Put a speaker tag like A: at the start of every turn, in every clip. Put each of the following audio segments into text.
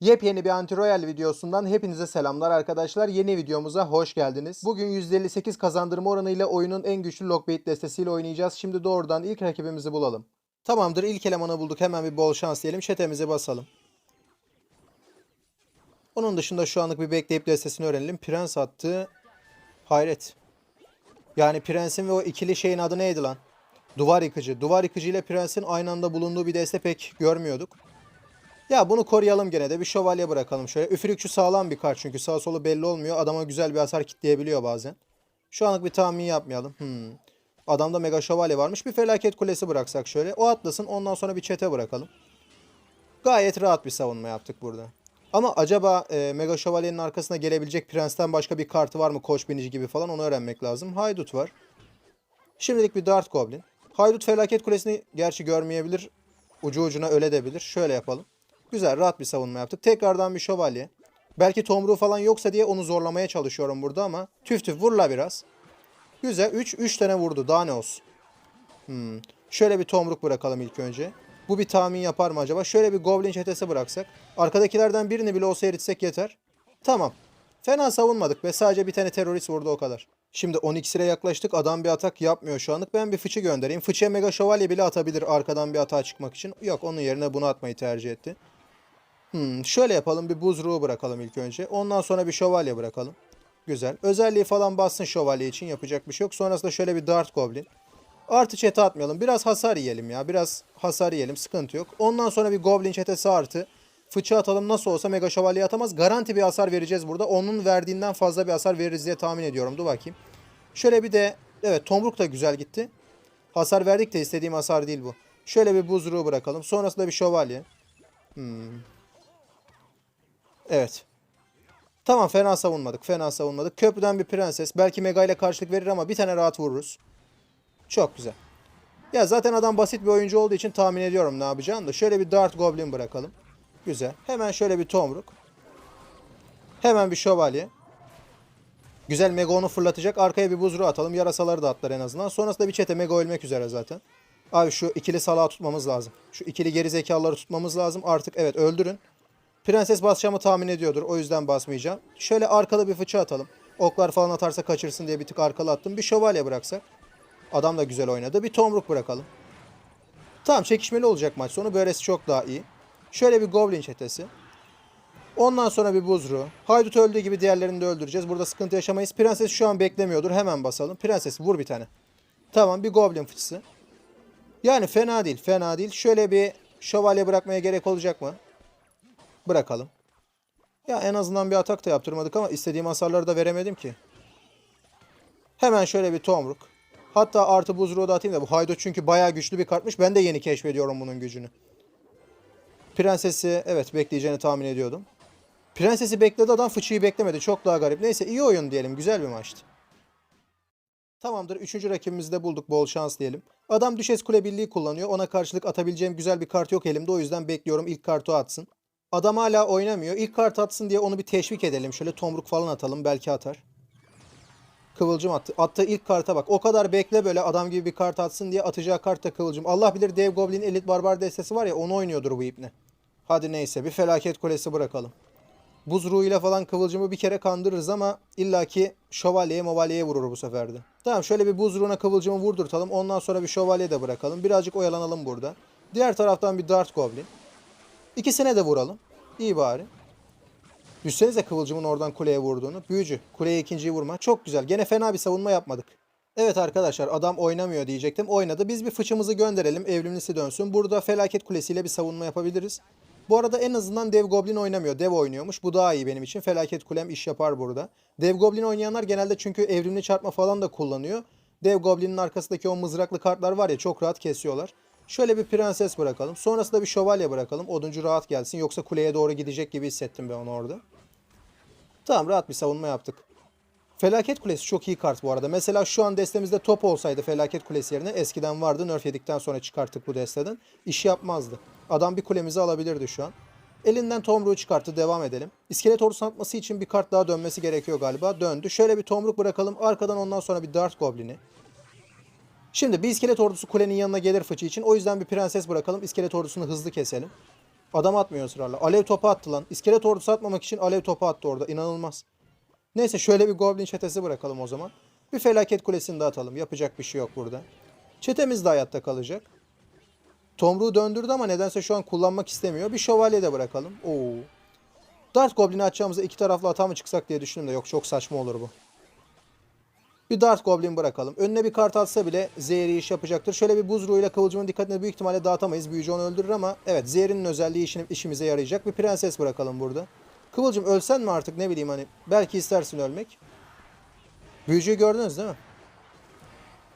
A: Yepyeni bir Anti-Royal videosundan hepinize selamlar arkadaşlar. Yeni videomuza hoş geldiniz. Bugün %58 kazandırma oranıyla oyunun en güçlü Lockbait destesiyle oynayacağız. Şimdi doğrudan ilk rakibimizi bulalım. Tamamdır ilk elemanı bulduk. Hemen bir bol şans diyelim. Çetemize basalım. Onun dışında şu anlık bir bekleyip destesini öğrenelim. Prens attı. Hayret. Yani Prens'in ve o ikili şeyin adı neydi lan? Duvar yıkıcı. Duvar yıkıcı ile Prens'in aynı anda bulunduğu bir deste pek görmüyorduk. Ya bunu koruyalım gene de bir şövalye bırakalım şöyle. Üfürükçü sağlam bir kart çünkü sağ solu belli olmuyor. Adama güzel bir hasar kitleyebiliyor bazen. Şu anlık bir tahmin yapmayalım. Hmm. Adamda mega şövalye varmış. Bir felaket kulesi bıraksak şöyle. O atlasın ondan sonra bir çete bırakalım. Gayet rahat bir savunma yaptık burada. Ama acaba e, mega şövalyenin arkasına gelebilecek prensten başka bir kartı var mı? Koç binici gibi falan onu öğrenmek lazım. Haydut var. Şimdilik bir Dart Goblin. Haydut felaket kulesini gerçi görmeyebilir. Ucu ucuna öyle debilir. Şöyle yapalım. Güzel rahat bir savunma yaptık. Tekrardan bir şövalye. Belki tomruğu falan yoksa diye onu zorlamaya çalışıyorum burada ama tüf tüf vurla biraz. Güzel 3 3 tane vurdu. Daha ne olsun. Hmm. Şöyle bir tomruk bırakalım ilk önce. Bu bir tahmin yapar mı acaba? Şöyle bir goblin çetesi bıraksak. Arkadakilerden birini bile olsa eritsek yeter. Tamam. Fena savunmadık ve sadece bir tane terörist vurdu o kadar. Şimdi 12'sine yaklaştık. Adam bir atak yapmıyor şu anlık. Ben bir fıçı göndereyim. Fıçıya mega şövalye bile atabilir arkadan bir atağa çıkmak için. Yok onun yerine bunu atmayı tercih etti. Hmm, şöyle yapalım bir buz ruhu bırakalım ilk önce. Ondan sonra bir şövalye bırakalım. Güzel. Özelliği falan bassın şövalye için yapacak bir şey yok. Sonrasında şöyle bir dart goblin. Artı çete atmayalım. Biraz hasar yiyelim ya. Biraz hasar yiyelim. Sıkıntı yok. Ondan sonra bir goblin çetesi artı. Fıçı atalım. Nasıl olsa mega şövalye atamaz. Garanti bir hasar vereceğiz burada. Onun verdiğinden fazla bir hasar veririz diye tahmin ediyorum. Dur bakayım. Şöyle bir de evet tomruk da güzel gitti. Hasar verdik de istediğim hasar değil bu. Şöyle bir buz ruhu bırakalım. Sonrasında bir şövalye. Hmm. Evet. Tamam fena savunmadık. Fena savunmadık. Köprüden bir prenses. Belki Mega ile karşılık verir ama bir tane rahat vururuz. Çok güzel. Ya zaten adam basit bir oyuncu olduğu için tahmin ediyorum ne yapacağını da. Şöyle bir Dart Goblin bırakalım. Güzel. Hemen şöyle bir Tomruk. Hemen bir Şövalye. Güzel Mega onu fırlatacak. Arkaya bir buzru atalım. Yarasaları da atlar en azından. Sonrasında bir çete Mega ölmek üzere zaten. Abi şu ikili salağı tutmamız lazım. Şu ikili geri zekaları tutmamız lazım. Artık evet öldürün. Prenses basacağımı tahmin ediyordur. O yüzden basmayacağım. Şöyle arkalı bir fıçı atalım. Oklar falan atarsa kaçırsın diye bir tık arkalı attım. Bir şövalye bıraksak. Adam da güzel oynadı. Bir tomruk bırakalım. Tamam çekişmeli olacak maç sonu. Böylesi çok daha iyi. Şöyle bir goblin çetesi. Ondan sonra bir buzru. Haydut öldüğü gibi diğerlerini de öldüreceğiz. Burada sıkıntı yaşamayız. Prenses şu an beklemiyordur. Hemen basalım. Prenses vur bir tane. Tamam bir goblin fıçısı. Yani fena değil. Fena değil. Şöyle bir şövalye bırakmaya gerek olacak mı? Bırakalım. Ya en azından bir atak da yaptırmadık ama istediğim hasarları da veremedim ki. Hemen şöyle bir tomruk. Hatta artı buzruğu da atayım da bu haydut çünkü bayağı güçlü bir kartmış. Ben de yeni keşfediyorum bunun gücünü. Prensesi evet bekleyeceğini tahmin ediyordum. Prensesi bekledi adam fıçıyı beklemedi. Çok daha garip. Neyse iyi oyun diyelim. Güzel bir maçtı. Tamamdır. Üçüncü rakibimizi de bulduk. Bol şans diyelim. Adam Düşes Kule Birliği kullanıyor. Ona karşılık atabileceğim güzel bir kart yok elimde. O yüzden bekliyorum ilk kartı atsın. Adam hala oynamıyor. İlk kart atsın diye onu bir teşvik edelim. Şöyle tomruk falan atalım. Belki atar. Kıvılcım attı. Attığı ilk karta bak. O kadar bekle böyle adam gibi bir kart atsın diye atacağı kart da kıvılcım. Allah bilir Dev Goblin Elit Barbar destesi var ya onu oynuyordur bu ipne. Hadi neyse bir felaket kulesi bırakalım. Buz ruhuyla falan kıvılcımı bir kere kandırırız ama illaki şövalyeye movalyeye vurur bu sefer de. Tamam şöyle bir buz ruhuna kıvılcımı vurdurtalım. Ondan sonra bir şövalye de bırakalım. Birazcık oyalanalım burada. Diğer taraftan bir Dart Goblin. İkisine de vuralım. İyi bari. Düşsenize kıvılcımın oradan kuleye vurduğunu. Büyücü. Kuleye ikinciyi vurma. Çok güzel. Gene fena bir savunma yapmadık. Evet arkadaşlar adam oynamıyor diyecektim. Oynadı. Biz bir fıçımızı gönderelim. Evrimlisi dönsün. Burada felaket kulesiyle bir savunma yapabiliriz. Bu arada en azından Dev Goblin oynamıyor. Dev oynuyormuş. Bu daha iyi benim için. Felaket kulem iş yapar burada. Dev Goblin oynayanlar genelde çünkü evrimli çarpma falan da kullanıyor. Dev Goblin'in arkasındaki o mızraklı kartlar var ya çok rahat kesiyorlar. Şöyle bir prenses bırakalım. Sonrasında bir şövalye bırakalım. Oduncu rahat gelsin. Yoksa kuleye doğru gidecek gibi hissettim ben onu orada. Tamam rahat bir savunma yaptık. Felaket Kulesi çok iyi kart bu arada. Mesela şu an destemizde top olsaydı Felaket Kulesi yerine eskiden vardı. Nerf yedikten sonra çıkarttık bu desteden. İş yapmazdı. Adam bir kulemizi alabilirdi şu an. Elinden tomruğu çıkarttı. Devam edelim. İskelet ordusu atması için bir kart daha dönmesi gerekiyor galiba. Döndü. Şöyle bir tomruk bırakalım. Arkadan ondan sonra bir Dart Goblin'i. Şimdi bir iskelet ordusu kulenin yanına gelir fıçı için. O yüzden bir prenses bırakalım. İskelet ordusunu hızlı keselim. Adam atmıyor ısrarla. Alev topu attı lan. İskelet ordusu atmamak için alev topu attı orada. İnanılmaz. Neyse şöyle bir goblin çetesi bırakalım o zaman. Bir felaket kulesini de atalım. Yapacak bir şey yok burada. Çetemiz de hayatta kalacak. Tomruğu döndürdü ama nedense şu an kullanmak istemiyor. Bir şövalye de bırakalım. Oo. Dart Goblin'i atacağımızda iki taraflı ata mı çıksak diye düşündüm de yok çok saçma olur bu. Bir Dart Goblin bırakalım. Önüne bir kart atsa bile zehri iş yapacaktır. Şöyle bir buz ruhuyla kıvılcımın dikkatini büyük ihtimalle dağıtamayız. Büyücü onu öldürür ama evet zehrinin özelliği işini, işimize yarayacak. Bir prenses bırakalım burada. Kıvılcım ölsen mi artık ne bileyim hani belki istersin ölmek. Büyücüyü gördünüz değil mi?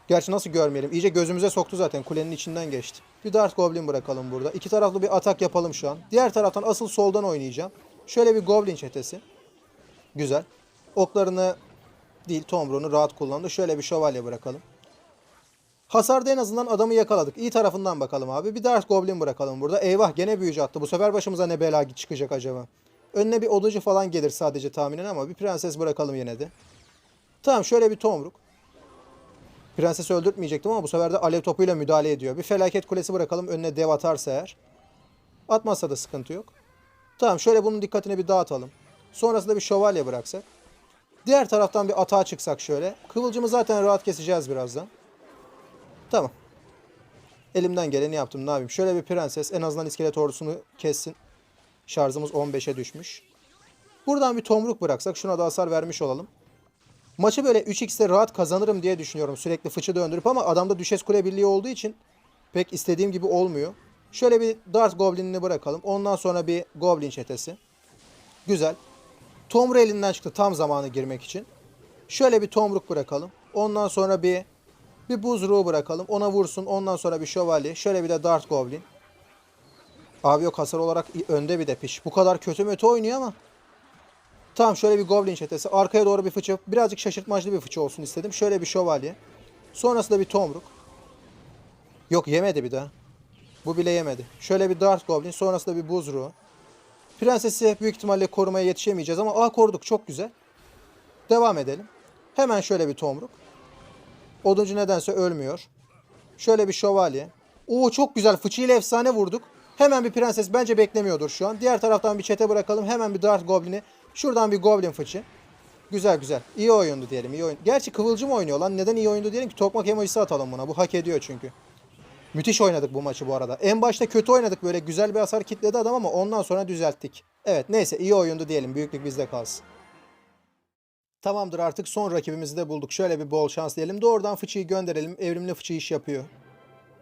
A: Gerçi nasıl görmeyelim? İyice gözümüze soktu zaten. Kulenin içinden geçti. Bir Dart Goblin bırakalım burada. İki taraflı bir atak yapalım şu an. Diğer taraftan asıl soldan oynayacağım. Şöyle bir Goblin çetesi. Güzel. Oklarını değil tomruğunu rahat kullandı. Şöyle bir şövalye bırakalım. Hasarda en azından adamı yakaladık. İyi tarafından bakalım abi. Bir Dart Goblin bırakalım burada. Eyvah gene büyücü attı. Bu sefer başımıza ne bela çıkacak acaba? Önüne bir oduncu falan gelir sadece tahminen ama bir prenses bırakalım yine de. Tamam şöyle bir tomruk. Prensesi öldürtmeyecektim ama bu sefer de alev topuyla müdahale ediyor. Bir felaket kulesi bırakalım önüne dev atarsa eğer. Atmazsa da sıkıntı yok. Tamam şöyle bunun dikkatini bir dağıtalım. Sonrasında bir şövalye bıraksak. Diğer taraftan bir atağa çıksak şöyle. Kıvılcımı zaten rahat keseceğiz birazdan. Tamam. Elimden geleni yaptım ne yapayım. Şöyle bir prenses en azından iskelet ordusunu kessin. Şarjımız 15'e düşmüş. Buradan bir tomruk bıraksak şuna da hasar vermiş olalım. Maçı böyle 3x'te rahat kazanırım diye düşünüyorum. Sürekli fıçı döndürüp ama adamda düşes kule birliği olduğu için pek istediğim gibi olmuyor. Şöyle bir Dart Goblin'ini bırakalım. Ondan sonra bir Goblin çetesi. Güzel. Tomru elinden çıktı tam zamanı girmek için. Şöyle bir tomruk bırakalım. Ondan sonra bir bir buz ruhu bırakalım. Ona vursun. Ondan sonra bir şövalye. Şöyle bir de Dart Goblin. Abi yok hasar olarak önde bir de piş. Bu kadar kötü mötü oynuyor ama. Tamam şöyle bir Goblin çetesi. Arkaya doğru bir fıçı. Birazcık şaşırtmacı bir fıçı olsun istedim. Şöyle bir şövalye. Sonrasında bir tomruk. Yok yemedi bir daha. Bu bile yemedi. Şöyle bir Dart Goblin. Sonrasında bir buz ruhu. Prensesi büyük ihtimalle korumaya yetişemeyeceğiz ama aa koruduk çok güzel. Devam edelim. Hemen şöyle bir tomruk. Oduncu nedense ölmüyor. Şöyle bir şövalye. Oo çok güzel fıçıyla efsane vurduk. Hemen bir prenses bence beklemiyordur şu an. Diğer taraftan bir çete bırakalım. Hemen bir Dart Goblin'i. Şuradan bir Goblin fıçı. Güzel güzel. İyi oyundu diyelim. iyi oyun. Gerçi Kıvılcım oynuyor lan. Neden iyi oyundu diyelim ki? Tokmak emojisi atalım buna. Bu hak ediyor çünkü. Müthiş oynadık bu maçı bu arada. En başta kötü oynadık böyle güzel bir hasar kitledi adam ama ondan sonra düzelttik. Evet neyse iyi oyundu diyelim. Büyüklük bizde kalsın. Tamamdır artık son rakibimizi de bulduk. Şöyle bir bol şans diyelim. Doğrudan fıçıyı gönderelim. Evrimli fıçı iş yapıyor.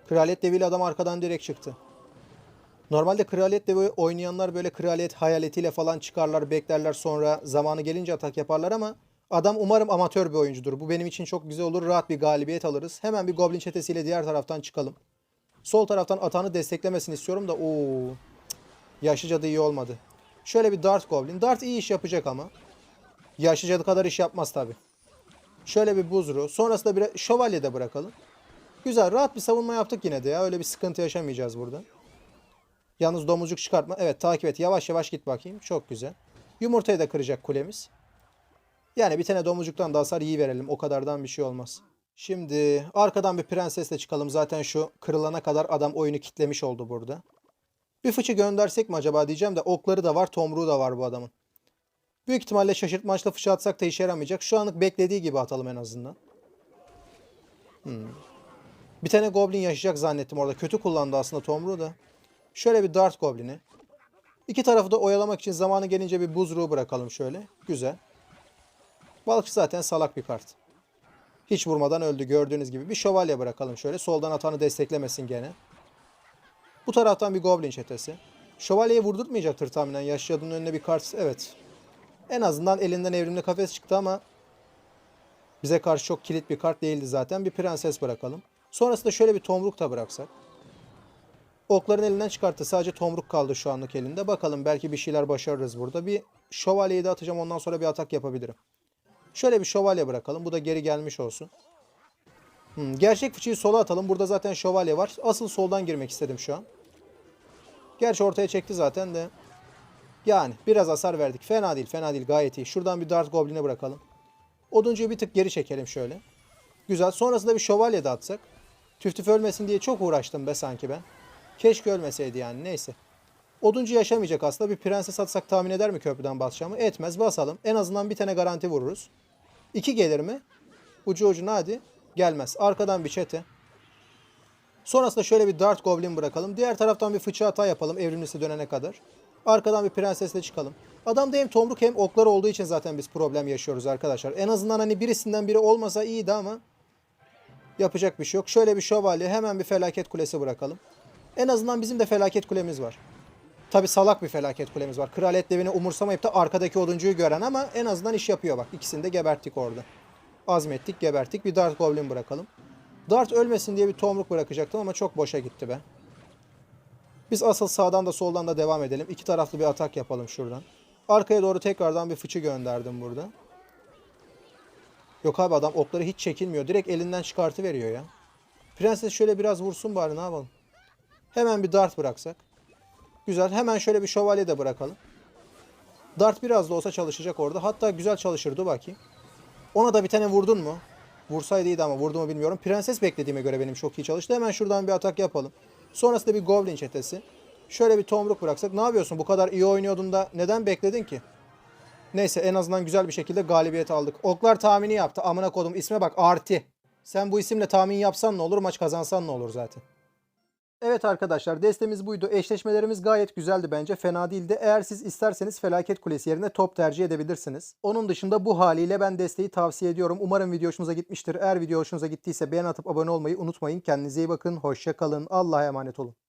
A: Kraliyet deviyle adam arkadan direkt çıktı. Normalde kraliyet devi oynayanlar böyle kraliyet hayaletiyle falan çıkarlar, beklerler sonra zamanı gelince atak yaparlar ama adam umarım amatör bir oyuncudur. Bu benim için çok güzel olur. Rahat bir galibiyet alırız. Hemen bir goblin çetesiyle diğer taraftan çıkalım. Sol taraftan atağını desteklemesini istiyorum da ooo. Yaşlı cadı iyi olmadı. Şöyle bir Dart Goblin. Dart iyi iş yapacak ama. Yaşlı cadı kadar iş yapmaz tabi. Şöyle bir buzru. Sonrasında bir şövalye de bırakalım. Güzel rahat bir savunma yaptık yine de ya. Öyle bir sıkıntı yaşamayacağız burada. Yalnız domuzcuk çıkartma. Evet takip et. Yavaş yavaş git bakayım. Çok güzel. Yumurtayı da kıracak kulemiz. Yani bir tane domuzcuktan da hasar iyi verelim. O kadardan bir şey olmaz. Şimdi arkadan bir prensesle çıkalım. Zaten şu kırılana kadar adam oyunu kitlemiş oldu burada. Bir fıçı göndersek mi acaba diyeceğim de okları da var, tomruğu da var bu adamın. Büyük ihtimalle şaşırtmaçla fıçı atsak da işe yaramayacak. Şu anlık beklediği gibi atalım en azından. Hmm. Bir tane goblin yaşayacak zannettim orada. Kötü kullandı aslında tomruğu da. Şöyle bir dart goblini. İki tarafı da oyalamak için zamanı gelince bir buz ruhu bırakalım şöyle. Güzel. Balıkçı zaten salak bir kart. Hiç vurmadan öldü gördüğünüz gibi. Bir şövalye bırakalım şöyle. Soldan atanı desteklemesin gene. Bu taraftan bir goblin çetesi. Şövalyeyi vurdurtmayacaktır tahminen. Yaşlı adının önüne bir kart. Evet. En azından elinden evrimli kafes çıktı ama bize karşı çok kilit bir kart değildi zaten. Bir prenses bırakalım. Sonrasında şöyle bir tomruk da bıraksak. Okların elinden çıkarttı. Sadece tomruk kaldı şu anlık elinde. Bakalım belki bir şeyler başarırız burada. Bir şövalyeyi de atacağım. Ondan sonra bir atak yapabilirim. Şöyle bir şövalye bırakalım. Bu da geri gelmiş olsun. Hmm, gerçek fıçıyı sola atalım. Burada zaten şövalye var. Asıl soldan girmek istedim şu an. Gerçi ortaya çekti zaten de. Yani biraz hasar verdik. Fena değil fena değil gayet iyi. Şuradan bir Dart Goblin'e bırakalım. Oduncuyu bir tık geri çekelim şöyle. Güzel. Sonrasında bir şövalye de atsak. Tüftüf ölmesin diye çok uğraştım be sanki ben. Keşke ölmeseydi yani neyse. Oduncu yaşamayacak aslında. Bir prenses atsak tahmin eder mi köprüden basacağımı? Etmez. Basalım. En azından bir tane garanti vururuz. 2 gelir mi? Ucu ucuna hadi. Gelmez. Arkadan bir çete. Sonrasında şöyle bir Dart Goblin bırakalım. Diğer taraftan bir fıçı hata yapalım evrimlisi dönene kadar. Arkadan bir prensesle çıkalım. Adamda hem tomruk hem oklar olduğu için zaten biz problem yaşıyoruz arkadaşlar. En azından hani birisinden biri olmasa iyiydi ama yapacak bir şey yok. Şöyle bir şövalye hemen bir felaket kulesi bırakalım. En azından bizim de felaket kulemiz var. Tabi salak bir felaket kulemiz var. Kraliyet devini umursamayıp da arkadaki oduncuyu gören ama en azından iş yapıyor bak. İkisini de geberttik orada. Azmettik, geberttik. Bir Dart Goblin bırakalım. Dart ölmesin diye bir tomruk bırakacaktım ama çok boşa gitti be. Biz asıl sağdan da soldan da devam edelim. İki taraflı bir atak yapalım şuradan. Arkaya doğru tekrardan bir fıçı gönderdim burada. Yok abi adam okları hiç çekilmiyor. Direkt elinden çıkartı veriyor ya. Prenses şöyle biraz vursun bari ne yapalım. Hemen bir dart bıraksak. Güzel. Hemen şöyle bir şövalye de bırakalım. Dart biraz da olsa çalışacak orada. Hatta güzel çalışırdı bakayım. Ona da bir tane vurdun mu? Vursaydı iyiydi ama vurdu mu bilmiyorum. Prenses beklediğime göre benim çok iyi çalıştı. Hemen şuradan bir atak yapalım. Sonrasında bir Goblin çetesi. Şöyle bir tomruk bıraksak. Ne yapıyorsun? Bu kadar iyi oynuyordun da neden bekledin ki? Neyse en azından güzel bir şekilde galibiyet aldık. Oklar tahmini yaptı. Amına kodum isme bak Arti. Sen bu isimle tahmin yapsan ne olur? Maç kazansan ne olur zaten. Evet arkadaşlar destemiz buydu. Eşleşmelerimiz gayet güzeldi bence. Fena değildi. Eğer siz isterseniz Felaket Kulesi yerine top tercih edebilirsiniz. Onun dışında bu haliyle ben desteği tavsiye ediyorum. Umarım video hoşunuza gitmiştir. Eğer video hoşunuza gittiyse beğen atıp abone olmayı unutmayın. Kendinize iyi bakın. Hoşça kalın. Allah'a emanet olun.